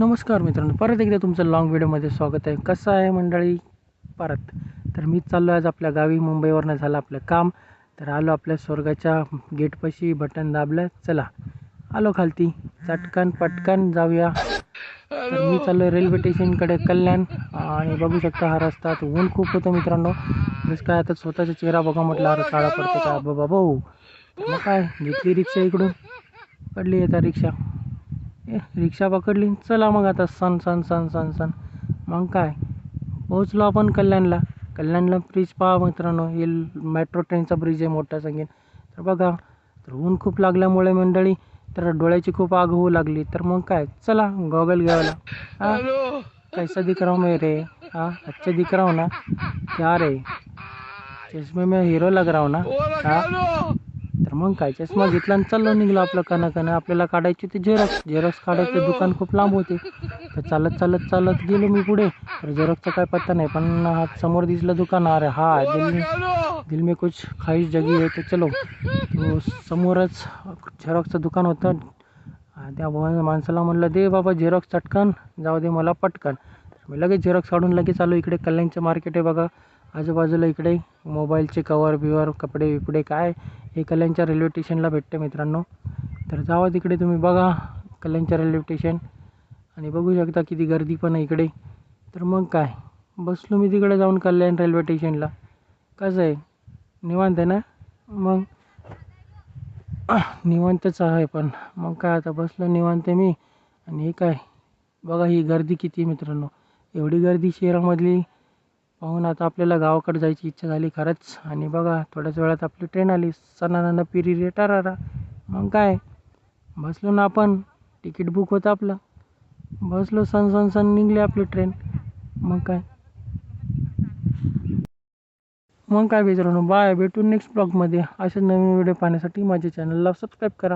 नमस्कार मित्रांनो परत एकदा तुमचं लॉंग व्हिडिओमध्ये स्वागत आहे. कसं आहे मंडळी? परत. तर मी चाललो आज आपल्या गावी मुंबईवरनं झालं आपलं काम. तर आलो आपल्या स्वर्गाच्या गेटपाशी बटन दाबलं चला. आलो खालती. चटकन पटकन जाऊया. तर मी चाललो रेल्वे स्टेशनकडे कल्याण. आणि बघू शकता हा रस्ता तर ऊन खूप होतं मित्रांनो. जसं काय आता स्वतःचा चेहरा बघा म्हटलं अरे काळा पडतो का? बाबा भाऊ. काय घेतली रिक्षा इकडून? पडली आता रिक्षा. ए रिक्षा पकडली चला मग आता सण सण सण सण सण मग काय? पोहोचलो आपण कल्याणला. कल्याणला ब्रिज पहा मित्रांनो. हे मेट्रो ट्रेनचा ब्रिज आहे मोठा सांगेन तर बघा तर ऊन खूप लागल्यामुळे मंडळी तर डोळ्याची खूप आग होऊ लागली. तर मग काय? चला गॉगल घ्यायला. हा? कैसा दिख रहा हूँ मैं रे हाँ? अच्छा दिख रहा हूँ ना? क्या रे? चष्मे में हीरो लग रहा हूँ ना? हा? तर मग काय चष्मा घेतला आणि चाललो निघलो आपलं कना आपल्याला काढायची ते झेरॉक्स झेरॉक्स काढायचं दुकान खूप लांब होते. तर चालत चालत चालत गेलो मी पुढे. तर झेरॉक्सचा काय पत्ता नाही पण हा समोर दिसलं दुकान. अरे हा दिल दिल में कुछ खाईश जगी आहे तर चलो. तो समोरच झेरॉक्सचं दुकान होतं. त्या माणसाला म्हणलं दे बाबा झेरॉक्स चटकन जाऊ दे मला पटकन. मी लगेच झेरॉक्स काढून लगेच आलो. इकडे कल्याणचं मार्केट आहे बघा. आजूबाजूला इकडे मोबाईलचे कवर बिवर कपडे बिपडे काय हे कल्याणच्या रेल्वे स्टेशनला भेटते मित्रांनो. तर जावा तिकडे तुम्ही बघा कल्याणच्या रेल्वे स्टेशन आणि बघू शकता किती गर्दी पण आहे इकडे. तर मग काय बसलो मी तिकडे जाऊन कल्याण रेल्वे स्टेशनला. कसं आहे? निवांत आहे ना? मग निवांतच आहे पण. मग काय आता बसलो निवांत आहे मी. आणि हे काय? बघा ही गर्दी किती मित्रांनो. एवढी गर्दी शहरामधली पाहून आता आपल्याला गावाकडे जायची इच्छा झाली खरंच. आणि बघा थोड्याच वेळात आपली ट्रेन आली. सणाना पिरी रे टरारा मग काय? बसलो ना आपण. तिकीट बुक होतं आपलं. बसलो सण सण सण निघली आपली ट्रेन मग काय? मग काय मित्रांनो? बाय भेटू नेक्स्ट ब्लॉगमध्ये असे नवीन व्हिडिओ पाहण्यासाठी माझ्या चॅनलला सबस्क्राईब करा.